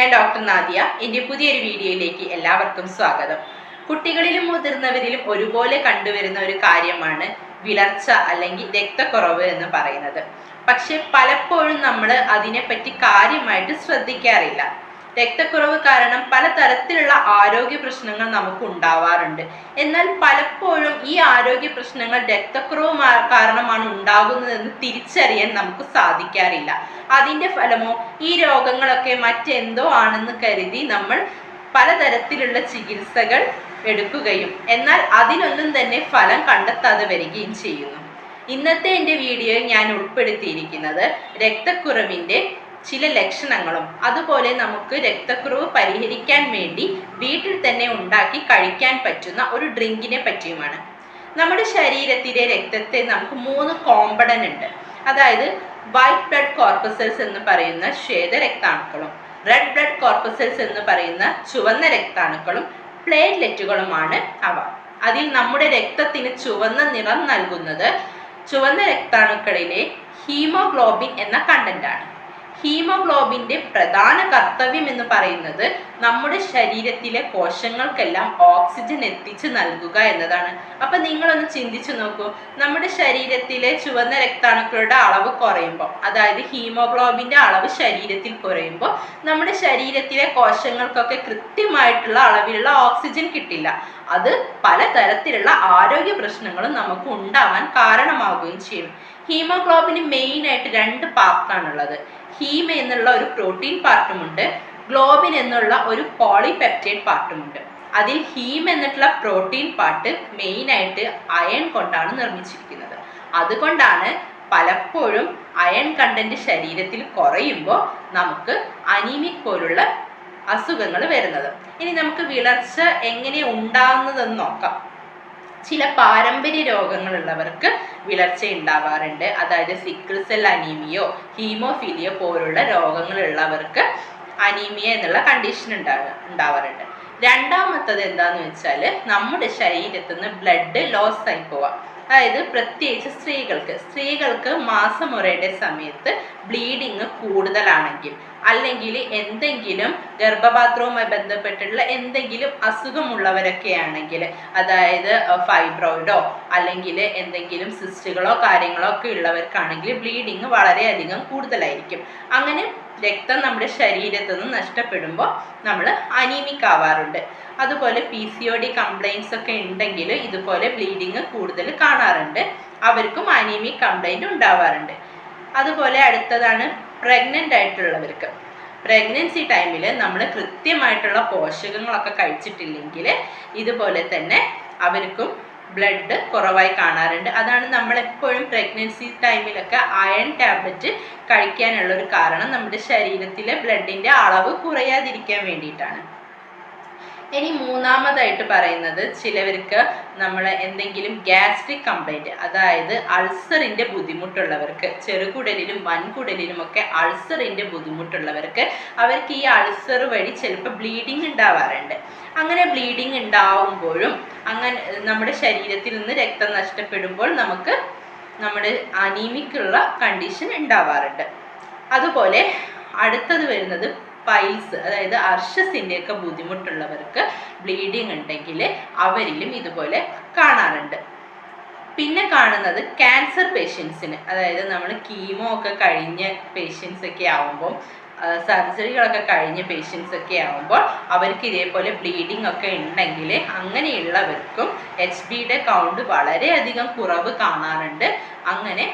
ഞാൻ ഡോക്ടർ നാദിയ. എന്റെ പുതിയൊരു വീഡിയോയിലേക്ക് എല്ലാവർക്കും സ്വാഗതം. കുട്ടികളിലും മുതിർന്നവരിലും ഒരുപോലെ കണ്ടുവരുന്ന ഒരു കാര്യമാണ് വിളർച്ച അല്ലെങ്കിൽ രക്തക്കുറവ് എന്ന് പറയുന്നത്. പക്ഷെ പലപ്പോഴും നമ്മൾ അതിനെപ്പറ്റി കാര്യമായിട്ട് ശ്രദ്ധിക്കാറില്ല. രക്തക്കുറവ് കാരണം പലതരത്തിലുള്ള ആരോഗ്യ പ്രശ്നങ്ങൾ നമുക്ക് ഉണ്ടാവാറുണ്ട്. എന്നാൽ പലപ്പോഴും ഈ ആരോഗ്യ പ്രശ്നങ്ങൾ രക്തക്കുറവ് കാരണമാണ് ഉണ്ടാകുന്നതെന്ന് തിരിച്ചറിയാൻ നമുക്ക് സാധിക്കാറില്ല. അതിന്റെ ഫലമോ ഈ രോഗങ്ങളൊക്കെ മറ്റെന്തോ ആണെന്ന് കരുതി നമ്മൾ പലതരത്തിലുള്ള ചികിത്സകൾ എടുക്കുകയും എന്നാൽ അതിനൊന്നും തന്നെ ഫലം കണ്ടെത്താതെ വരികയും ചെയ്യുന്നു. ഇന്നത്തെ എന്റെ വീഡിയോയിൽ ഞാൻ ഉൾപ്പെടുത്തിയിരിക്കുന്നത് രക്തക്കുറവിന്റെ ചില ലക്ഷണങ്ങളും അതുപോലെ നമുക്ക് രക്തക്കുറവ് പരിഹരിക്കാൻ വേണ്ടി വീട്ടിൽ തന്നെ ഉണ്ടാക്കി കഴിക്കാൻ പറ്റുന്ന ഒരു ഡ്രിങ്കിനെ പറ്റിയുമാണ്. നമ്മുടെ ശരീരത്തിലെ രക്തത്തെ നമുക്ക് മൂന്ന് കോമ്പണന്റ് ഉണ്ട്. അതായത് വൈറ്റ് ബ്ലഡ് കോർപ്പസൽസ് എന്ന് പറയുന്ന ശ്വേത രക്താണുക്കളും റെഡ് ബ്ലഡ് കോർപ്പസൽസ് എന്ന് പറയുന്ന ചുവന്ന രക്താണുക്കളും പ്ലേറ്റ്ലെറ്റുകളുമാണ് അവ. അതിൽ നമ്മുടെ രക്തത്തിന് ചുവന്ന നിറം നൽകുന്നത് ചുവന്ന രക്താണുക്കളിലെ ഹീമോഗ്ലോബിൻ എന്ന കണ്ടന്റാണ് ഹീമോഗ്ലോബിന്റെ പ്രധാന കർത്തവ്യം എന്ന് പറയുന്നത് നമ്മുടെ ശരീരത്തിലെ കോശങ്ങൾക്കെല്ലാം ഓക്സിജൻ എത്തിച്ചു നൽകുക എന്നതാണ്. അപ്പൊ നിങ്ങളൊന്ന് ചിന്തിച്ചു നോക്കൂ. നമ്മുടെ ശരീരത്തിലെ ചുവന്ന രക്താണുക്കളുടെ അളവ് കുറയുമ്പോൾ അതായത് ഹീമോഗ്ലോബിന്റെ അളവ് ശരീരത്തിൽ കുറയുമ്പോൾ നമ്മുടെ ശരീരത്തിലെ കോശങ്ങൾക്കൊക്കെ കൃത്യമായിട്ടുള്ള അളവിലുള്ള ഓക്സിജൻ കിട്ടില്ല. അത് പലതരത്തിലുള്ള ആരോഗ്യ പ്രശ്നങ്ങളും നമുക്ക് ഉണ്ടാവാൻ കാരണമാവുകയും ചെയ്യും. ഹീമോഗ്ലോബിന് മെയിൻ ആയിട്ട് രണ്ട് പാർട്ടാണുള്ളത് ഹീമ എന്നുള്ള ഒരു പ്രോട്ടീൻ പാർട്ടുമുണ്ട് ഗ്ലോബിൻ എന്നുള്ള ഒരു പോളിപെപ്റ്റൈഡ് പാർട്ടുമുണ്ട്. അതിൽ ഹീം എന്നിട്ടുള്ള പ്രോട്ടീൻ പാർട്ട് മെയിൻ ആയിട്ട് അയൺ കൊണ്ടാണ് നിർമ്മിച്ചിരിക്കുന്നത്. അതുകൊണ്ടാണ് പലപ്പോഴും അയൺ കണ്ടന്റ് ശരീരത്തിൽ കുറയുമ്പോൾ നമുക്ക് അനീമിക് പോലുള്ള അസുഖങ്ങൾ വരുന്നത്. ഇനി നമുക്ക് വിളർച്ച എങ്ങനെ ഉണ്ടാകുന്നതെന്ന് നോക്കാം. ചില പാരമ്പര്യ രോഗങ്ങളുള്ളവർക്ക് വിളർച്ച ഉണ്ടാവാറുണ്ട്. അതായത് സിക്കിൾ സെൽ അനീമിയോ ഹീമോഫീലിയോ പോലുള്ള രോഗങ്ങളുള്ളവർക്ക് അനീമിയ എന്നുള്ള കണ്ടീഷൻ ഉണ്ടാവുക ഉണ്ടാവാറുണ്ട്. രണ്ടാമത്തത് എന്താന്ന് വെച്ചാൽ നമ്മുടെ ശരീരത്തിൽ നിന്ന് ബ്ലഡ് ലോസ് ആയി പോവാം. അതായത് പ്രത്യേകിച്ച് സ്ത്രീകൾക്ക്. സ്ത്രീകൾക്ക് മാസമുറയുടെ സമയത്ത് ബ്ലീഡിങ് കൂടുതലാണെങ്കിൽ അല്ലെങ്കിൽ എന്തെങ്കിലും ഗർഭപാത്രവുമായി ബന്ധപ്പെട്ടിട്ടുള്ള എന്തെങ്കിലും അസുഖമുള്ളവരൊക്കെ ആണെങ്കിൽ അതായത് ഫൈബ്രോയിഡോ അല്ലെങ്കിൽ എന്തെങ്കിലും സിസ്റ്റുകളോ കാര്യങ്ങളോ ഒക്കെ ഉള്ളവർക്കാണെങ്കിൽ ബ്ലീഡിങ് വളരെയധികം കൂടുതലായിരിക്കും. അങ്ങനെ രക്തം നമ്മുടെ ശരീരത്തിൽ നിന്ന് നഷ്ടപ്പെടുമ്പോൾ നമ്മൾ അനീമിക് ആവാറുണ്ട് അതുപോലെ P C O D complaints ഒക്കെ ഉണ്ടെങ്കിൽ ഇതുപോലെ ബ്ലീഡിങ് കൂടുതൽ കാണാറുണ്ട്. അവർക്കും അനീമിക് കംപ്ലൈന്റ് ഉണ്ടാവാറുണ്ട്. അതുപോലെ അടുത്തതാണ് പ്രഗ്നന്റ് ആയിട്ടുള്ളവർക്ക്. പ്രഗ്നൻസി ടൈമിൽ നമ്മൾ കൃത്യമായിട്ടുള്ള പോഷകങ്ങളൊക്കെ കഴിച്ചിട്ടില്ലെങ്കിൽ ഇതുപോലെ തന്നെ അവർക്കും ബ്ലഡ് കുറവായി കാണാറുണ്ട്. അതാണ് നമ്മൾ എപ്പോഴും പ്രഗ്നൻസി ടൈമിലൊക്കെ അയൺ ടാബ്ലറ്റ് കഴിക്കാനുള്ള ഒരു കാരണം. നമ്മുടെ ശരീരത്തിലെ ബ്ലഡിന്റെ അളവ് കുറയാതിരിക്കാൻ വേണ്ടിയിട്ടാണ്. ഇനി മൂന്നാമതായിട്ട് പറയുന്നത് ചിലവർക്ക് നമ്മൾ എന്തെങ്കിലും ഗ്യാസ്ട്രിക് കംപ്ലൈന്റ് അതായത് അൾസറിന്റെ ബുദ്ധിമുട്ടുള്ളവർക്ക് ചെറുകുടലിലും വൻകുടലിലും ഒക്കെ അൾസറിന്റെ ബുദ്ധിമുട്ടുള്ളവർക്ക് അവർക്ക് ഈ അൾസർ വഴി ചിലപ്പോൾ ബ്ലീഡിങ് ഉണ്ടാവാറുണ്ട്. അങ്ങനെ ബ്ലീഡിങ് ഉണ്ടാവുമ്പോഴും അങ്ങനെ നമ്മുടെ ശരീരത്തിൽ നിന്ന് രക്തം നഷ്ടപ്പെടുമ്പോൾ നമുക്ക് നമ്മുടെ അനീമിക്കുള്ള കണ്ടീഷൻ ഉണ്ടാവാറുണ്ട്. അതുപോലെ അടുത്തത് വരുന്നത് പൈൽസ് അതായത് അർഷസിന്റെയൊക്കെ ബുദ്ധിമുട്ടുള്ളവർക്ക് ബ്ലീഡിങ് ഉണ്ടെങ്കിൽ അവരിലും ഇതുപോലെ കാണാറുണ്ട്. പിന്നെ കാണുന്നത് ക്യാൻസർ പേഷ്യൻസിന് അതായത് നമ്മൾ കീമോ ഒക്കെ കഴിഞ്ഞ പേഷ്യൻസ് ഒക്കെ ആവുമ്പോൾ സർജറികളൊക്കെ കഴിഞ്ഞ പേഷ്യൻസ് ഒക്കെ ആവുമ്പോൾ അവർക്ക് ഇതേപോലെ ബ്ലീഡിംഗ് ഒക്കെ ഉണ്ടെങ്കിൽ അങ്ങനെയുള്ളവർക്കും എച്ച് ബിയുടെ കൗണ്ട് വളരെയധികം കുറവ് കാണാറുണ്ട്. അങ്ങനെ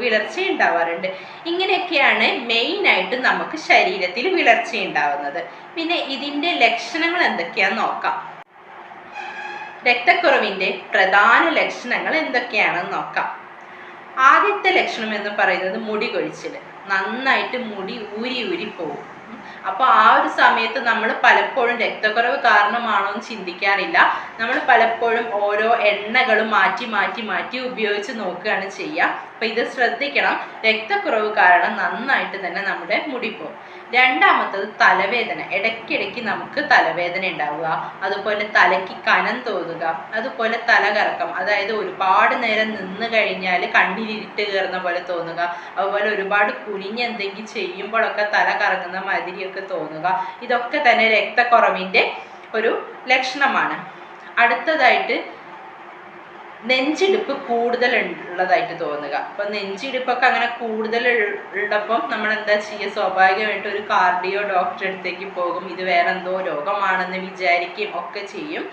വിളർച്ച ഉണ്ടാവാറുണ്ട്. ഇങ്ങനെയൊക്കെയാണ് മെയിൻ ആയിട്ട് നമുക്ക് ശരീരത്തിൽ വിളർച്ച ഉണ്ടാവുന്നത്. പിന്നെ ഇതിന്റെ ലക്ഷണങ്ങൾ എന്തൊക്കെയാന്ന് നോക്കാം. രക്തക്കുറവിന്റെ പ്രധാന ലക്ഷണങ്ങൾ എന്തൊക്കെയാണെന്ന് നോക്കാം. ആദ്യത്തെ ലക്ഷണം എന്ന് പറയുന്നത് മുടി കൊഴിച്ചിൽ നന്നായിട്ട് മുടി ഊരി ഊരി പോകും അപ്പോൾ ആ ഒരു സമയത്ത് നമ്മൾ പലപ്പോഴും രക്തക്കുറവ് കാരണമാണോ എന്ന് ചിന്തിക്കാറില്ല. നമ്മൾ പലപ്പോഴും ഓരോ എണ്ണകളും മാറ്റി മാറ്റി മാറ്റി ഉപയോഗിച്ച് നോക്കുകയാണ് ചെയ്യുക. അപ്പൊ ഇത് ശ്രദ്ധിക്കണം. രക്തക്കുറവ് കാരണം നന്നായിട്ട് തന്നെ നമ്മുടെ മുടി പോകും. രണ്ടാമത്തത് തലവേദന. ഇടയ്ക്കിടയ്ക്ക് നമുക്ക് തലവേദന ഉണ്ടാവുക. അതുപോലെ തലയ്ക്ക് കനം തോന്നുക. അതുപോലെ തലകറക്കം അതായത് ഒരുപാട് നേരം നിന്ന് കഴിഞ്ഞാൽ കണ്ണിലിരുട്ട് കയറുന്ന പോലെ തോന്നുക. അതുപോലെ ഒരുപാട് കുനിഞ്ഞ് എന്തെങ്കിലും ചെയ്യുമ്പോഴൊക്കെ തല കറങ്ങുന്ന മാതിരിയൊക്കെ തോന്നുക. ഇതൊക്കെ തന്നെ രക്തക്കുറവിന്റെ ഒരു ലക്ഷണമാണ്. അടുത്തതായിട്ട് നെഞ്ചിടിപ്പ് കൂടുതൽ ഉള്ളതായിട്ട് തോന്നുക. അപ്പൊ നെഞ്ചിടിപ്പൊക്കെ അങ്ങനെ കൂടുതൽ ഉള്ളപ്പം നമ്മൾ എന്താ ചെയ്യുക സ്വാഭാവികമായിട്ട് ഒരു കാർഡിയോ ഡോക്ടറെ അടുത്തേക്ക് പോകും. ഇത് വേറെ എന്തോ രോഗമാണെന്ന് വിചാരിക്കുകയും ഒക്കെ ചെയ്യും.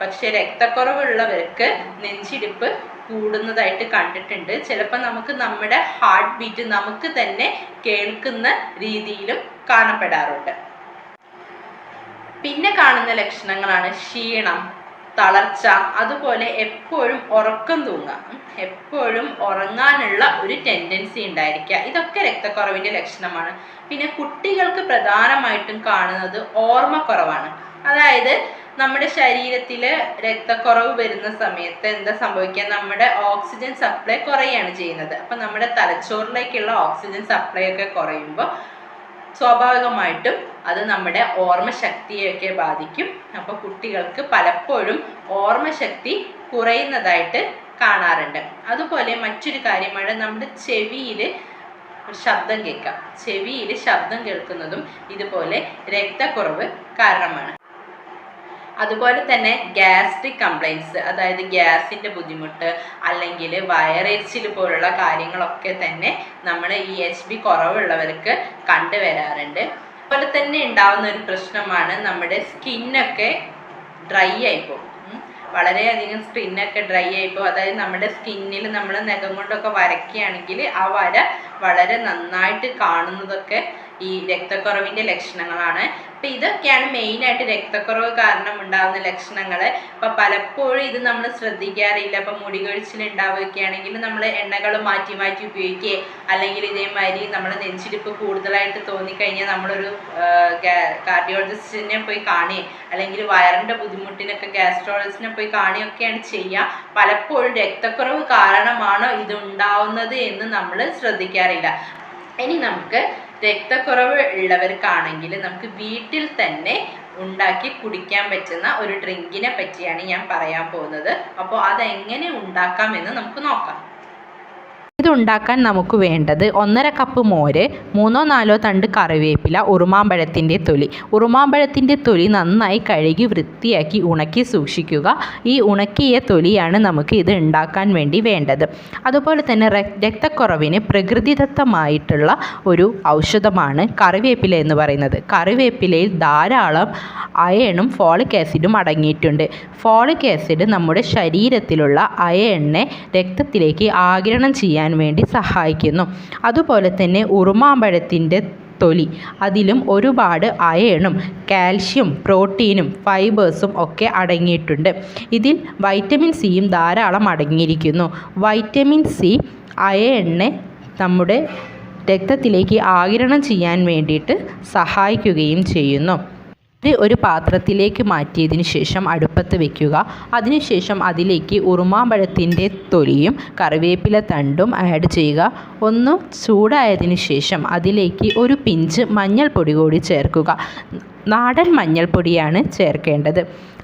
പക്ഷെ രക്തക്കുറവുള്ളവർക്ക് നെഞ്ചിടിപ്പ് കൂടുന്നതായിട്ട് കണ്ടിട്ടുണ്ട്. ചിലപ്പോൾ നമുക്ക് നമ്മുടെ ഹാർട്ട് ബീറ്റ് നമുക്ക് തന്നെ കേൾക്കുന്ന രീതിയിലും കാണപ്പെടാറുണ്ട്. പിന്നെ കാണുന്ന ലക്ഷണങ്ങളാണ് ക്ഷീണം തളർച്ച അതുപോലെ എപ്പോഴും ഉറക്കം തൂങ്ങുക. എപ്പോഴും ഉറങ്ങാനുള്ള ഒരു ടെൻഡൻസി ഉണ്ടായിരിക്കുക. ഇതൊക്കെ രക്തക്കുറവിന്റെ ലക്ഷണമാണ്. പിന്നെ കുട്ടികൾക്ക് പ്രധാനമായിട്ടും കാണുന്നത് ഓർമ്മക്കുറവാണ്. അതായത് നമ്മുടെ ശരീരത്തിൽ രക്തക്കുറവ് വരുന്ന സമയത്ത് എന്താ സംഭവിക്കുക? നമ്മുടെ ഓക്സിജൻ സപ്ലൈ കുറയുകയാണ് ചെയ്യുന്നത്. അപ്പൊ നമ്മുടെ തലച്ചോറിലേക്കുള്ള ഓക്സിജൻ സപ്ലൈ ഒക്കെ കുറയുമ്പോൾ സ്വാഭാവികമായിട്ടും അത് നമ്മുടെ ഓർമ്മശക്തിയൊക്കെ ബാധിക്കും. അപ്പോൾ കുട്ടികൾക്ക് പലപ്പോഴും ഓർമ്മശക്തി കുറയുന്നതായിട്ട് കാണാറുണ്ട്. അതുപോലെ മറ്റൊരു കാര്യമാണ് നമ്മുടെ ചെവിയിൽ ശബ്ദം കേൾക്കാം. ചെവിയിൽ ശബ്ദം കേൾക്കുന്നതും ഇതുപോലെ രക്തക്കുറവ് കാരണമാണ്. അതുപോലെ തന്നെ ഗ്യാസ്ട്രിക് കംപ്ലൈൻസ് അതായത് ഗ്യാസിന്റെ ബുദ്ധിമുട്ട് അല്ലെങ്കിൽ വയറെരിച്ചിൽ പോലുള്ള കാര്യങ്ങളൊക്കെ തന്നെ നമ്മൾ ഈ എച്ച് ബി കുറവുള്ളവർക്ക് കണ്ടുവരാറുണ്ട്. അതുപോലെ തന്നെ ഉണ്ടാവുന്ന ഒരു പ്രശ്നമാണ് നമ്മുടെ സ്കിന്നൊക്കെ ഡ്രൈ ആയിപ്പോൾ. വളരെയധികം സ്കിന്നൊക്കെ ഡ്രൈ ആയിപ്പോൾ അതായത് നമ്മുടെ സ്കിന്നിൽ നമ്മൾ നഖം കൊണ്ടൊക്കെ വരയ്ക്കുകയാണെങ്കിൽ ആ വര വളരെ നന്നായിട്ട് കാണുന്നതൊക്കെ ഈ രക്തക്കുറവിന്റെ ലക്ഷണങ്ങളാണ്. അപ്പം ഇതൊക്കെയാണ് മെയിനായിട്ട് രക്തക്കുറവ് കാരണം ഉണ്ടാകുന്ന ലക്ഷണങ്ങൾ അപ്പം പലപ്പോഴും ഇത് നമ്മൾ ശ്രദ്ധിക്കാറില്ല. അപ്പം മുടി കൊഴിച്ചിൽ ഉണ്ടാവുകയാണെങ്കിൽ നമ്മൾ എണ്ണകൾ മാറ്റി മാറ്റി ഉപയോഗിക്കുക അല്ലെങ്കിൽ ഇതേമാതിരി നമ്മൾ നെഞ്ചിടിപ്പ് കൂടുതലായിട്ട് തോന്നിക്കഴിഞ്ഞാൽ നമ്മളൊരു കാർഡിയോളജിസ്റ്റിനെ പോയി കാണുകയും അല്ലെങ്കിൽ വയറിന്റെ ബുദ്ധിമുട്ടിനൊക്കെ ഗ്യാസ്ട്രോളജിസ്റ്റിനെ പോയി കാണുകയൊക്കെയാണ് ചെയ്യുക. പലപ്പോഴും രക്തക്കുറവ് കാരണമാണോ ഇത് ഉണ്ടാവുന്നത് എന്ന് നമ്മൾ ശ്രദ്ധിക്കാറില്ല. ഇനി നമുക്ക് രക്തക്കുറവ് ഉള്ളവർക്കാണെങ്കിൽ നമുക്ക് വീട്ടിൽ തന്നെ ഉണ്ടാക്കി കുടിക്കാൻ പറ്റുന്ന ഒരു ഡ്രിങ്കിനെ പറ്റിയാണ് ഞാൻ പറയാൻ പോകുന്നത്. അപ്പോൾ അതെങ്ങനെ ഉണ്ടാക്കാമെന്ന് നമുക്ക് നോക്കാം. ഇതുണ്ടാക്കാൻ നമുക്ക് വേണ്ടത് ഒന്നര കപ്പ് മോര് മൂന്നോ നാലോ തണ്ട് കറിവേപ്പില ഉറുമാമ്പഴത്തിന്റെ തൊലി. ഉറുമാമ്പഴത്തിന്റെ തൊലി നന്നായി കഴുകി വൃത്തിയാക്കി ഉണക്കി സൂക്ഷിക്കുക. ഈ ഉണക്കിയ തൊലിയാണ് നമുക്ക് ഇത് ഉണ്ടാക്കാൻ വേണ്ടി വേണ്ടത്. അതുപോലെ തന്നെ രക്- രക്തക്കുറവിന് പ്രകൃതിദത്തമായിട്ടുള്ള ഒരു ഔഷധമാണ് കറിവേപ്പില എന്ന് പറയുന്നത്. കറിവേപ്പിലയിൽ ധാരാളം അയണും ഫോളിക് ആസിഡും അടങ്ങിയിട്ടുണ്ട്. ഫോളിക് ആസിഡ് നമ്മുടെ ശരീരത്തിലുള്ള അയണിനെ രക്തത്തിലേക്ക് ആഗിരണം ചെയ്യാൻ വേണ്ടി സഹായിക്കുന്നു. അതുപോലെ തന്നെ ഉറുമാമ്പഴത്തിന്റെ തൊലി അതിലും ഒരുപാട് അയണും കാൽഷ്യം പ്രോട്ടീനും ഫൈബേഴ്സും ഒക്കെ അടങ്ങിയിട്ടുണ്ട്. ഇതിൽ വൈറ്റമിൻ സിയും ധാരാളം അടങ്ങിയിരിക്കുന്നു. വൈറ്റമിൻ സി അയണിനെ നമ്മുടെ രക്തത്തിലേക്ക് ആകിരണം ചെയ്യാൻ വേണ്ടിയിട്ട് സഹായിക്കുകയും ചെയ്യുന്നു. ഇത് ഒരു പാത്രത്തിലേക്ക് മാറ്റിയതിന് ശേഷം അടുപ്പത്ത് വെക്കുക. അതിനുശേഷം അതിലേക്ക് ഉറുമാമ്പഴത്തിന്റെ തൊലിയും കറിവേപ്പില തണ്ടും ആഡ് ചെയ്യുക. ഒന്ന് ചൂടായതിനു ശേഷം അതിലേക്ക് ഒരു പിഞ്ച് മഞ്ഞൾപ്പൊടി കൂടി ചേർക്കുക. നാടൻ മഞ്ഞൾപ്പൊടിയാണ് ചേർക്കേണ്ടത്.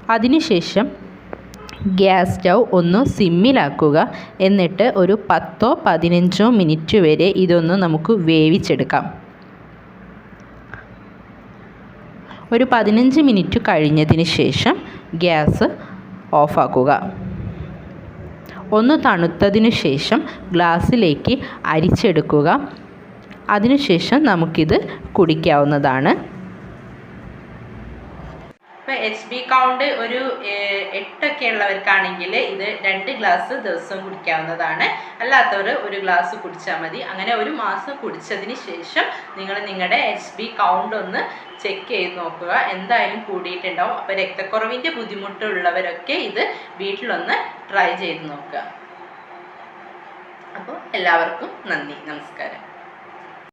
അതിനുശേഷം ഗ്യാസ് സ്റ്റൗ ഒന്ന് സിമ്മിലാക്കുക. എന്നിട്ട് ഒരു പത്തോ പതിനഞ്ചോ മിനിറ്റ് വരെ ഇതൊന്ന് നമുക്ക് വേവിച്ചെടുക്കാം. ഒരു പതിനഞ്ച് മിനിറ്റ് കഴിഞ്ഞതിന് ശേഷം ഗ്യാസ് ഓഫാക്കുക. ഒന്ന് തണുത്തതിനു ശേഷം ഗ്ലാസ്സിലേക്ക് അരിച്ചെടുക്കുക. അതിനുശേഷം നമുക്കിത് കുടിക്കാവുന്നതാണ്. എച്ച് ബി കൗണ്ട് ഒരു എട്ടൊക്കെ ഉള്ളവർക്കാണെങ്കിൽ ഇത് രണ്ട് ഗ്ലാസ് ദിവസവും കുടിക്കാവുന്നതാണ്. അല്ലാത്തവർ ഒരു ഗ്ലാസ് കുടിച്ചാൽ മതി. അങ്ങനെ ഒരു മാസം കുടിച്ചതിന് ശേഷം നിങ്ങൾ നിങ്ങളുടെ എച്ച് ബി കൗണ്ട് ഒന്ന് ചെക്ക് ചെയ്ത് നോക്കുക. എന്തായാലും കൂടിയിട്ടുണ്ടാവും. അപ്പോൾ രക്തക്കുറവിന്റെ ബുദ്ധിമുട്ടുള്ളവരൊക്കെ ഇത് വീട്ടിലൊന്ന് ട്രൈ ചെയ്ത് നോക്കുക. അപ്പോൾ എല്ലാവർക്കും നന്ദി. നമസ്കാരം.